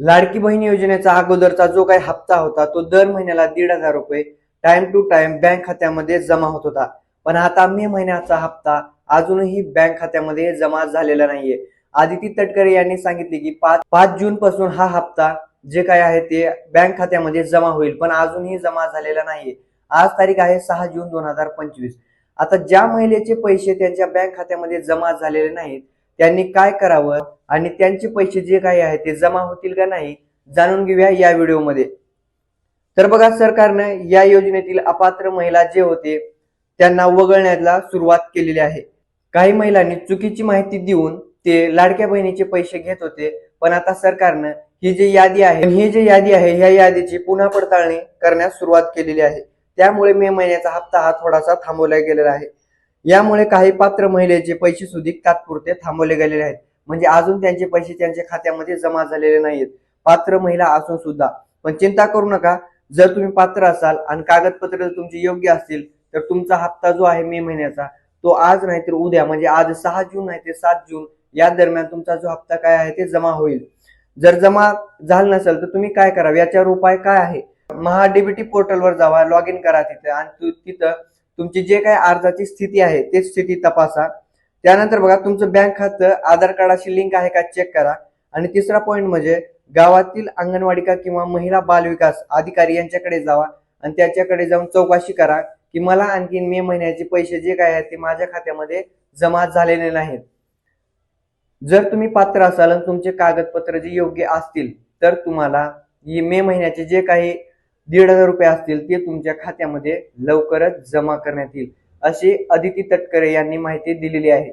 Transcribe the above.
लाडकी बहीण योजनेचा अगोदरचा जो काही हप्ता होता तो दर महिन्याला दीड हजार रुपये टाइम टू टाइम बँक खात्यामध्ये जमा होत होता. पण आता मे महिन्याचा हप्ता अजूनही बँक खात्यामध्ये जमा झालेला नाहीये. आदिती तटकरे यांनी सांगितले की पाच पाच जून पासून हा हप्ता जे काय आहे ते बँक खात्यामध्ये जमा होईल पण अजूनही जमा झालेला नाहीये. आज तारीख आहे सहा जून दोन हजार पंचवीस. आता ज्या महिलेचे पैसे त्यांच्या बँक खात्यामध्ये जमा झालेले नाहीत त्यांनी काय करावं आणि त्यांचे पैसे जे काही आहेत ते जमा होतील का नाही जाणून घेऊया या व्हिडिओमध्ये. तर बघा सरकारनं या योजनेतील अपात्र महिला जे होते त्यांना वगळण्याला सुरुवात केलेली आहे. काही महिलांनी चुकीची माहिती देऊन ते लाडक्या बहिणीचे पैसे घेत होते पण आता सरकारनं ही जी यादी आहे ही जी यादी आहे ह्या यादीची पुन्हा पडताळणी करण्यास सुरुवात केलेली आहे. त्यामुळे मे महिन्याचा हप्ता हा थोडासा थांबवला गेलेला आहे. यामुळे काही पात्र महिलेचे पैसे सुधिक तात्पुरते थांबवले गेलेले आहेत. म्हणजे अजून त्यांचे पैसे त्यांच्या खात्यामध्ये जमा झालेले नाहीत. पात्र महिला असून सुद्धा. पण चिंता करू नका. जर तुम्ही पात्र असाल आणि कागदपत्र जर तुमची योग्य असतील तर तुमचा हप्ता जो आहे मे महिन्याचा तो आज नाही तर उद्या म्हणजे आज सहा जून नाही ते सात जून या दरम्यान तुमचा जो हप्ता काय आहे ते जमा होईल. जर जमा झालं नसेल तर तुम्ही काय करावं? याच्यावर उपाय काय आहे? महाडीबीटी पोर्टलवर जावा लॉग इन करा तिथं आणि तिथं तुमची जे काही अर्जाची स्थिती आहे ते स्थिती तपासा. त्यानंतर बघा तुमचं बँक खातं आधार कार्डाशी लिंक आहे का चेक करा. आणि तिसरा पॉईंट म्हणजे गावातील अंगणवाडिका किंवा महिला बालविकास अधिकारी यांच्याकडे जावा आणि त्याच्याकडे जाऊन चौकशी करा की मला आणखी मे महिन्याचे पैसे जे काय आहेत ते माझ्या खात्यामध्ये जमा झालेले नाहीत. जर तुम्ही पात्र असाल आणि तुमचे कागदपत्र जे योग्य असतील तर तुम्हाला मे महिन्याचे जे काही दीड हजार रुपये असतील ते तुमच्या खात्यामध्ये लवकरच जमा करण्यात येईल. अशी अदिती तटकरे यांनी माहिती दिलेली आहे.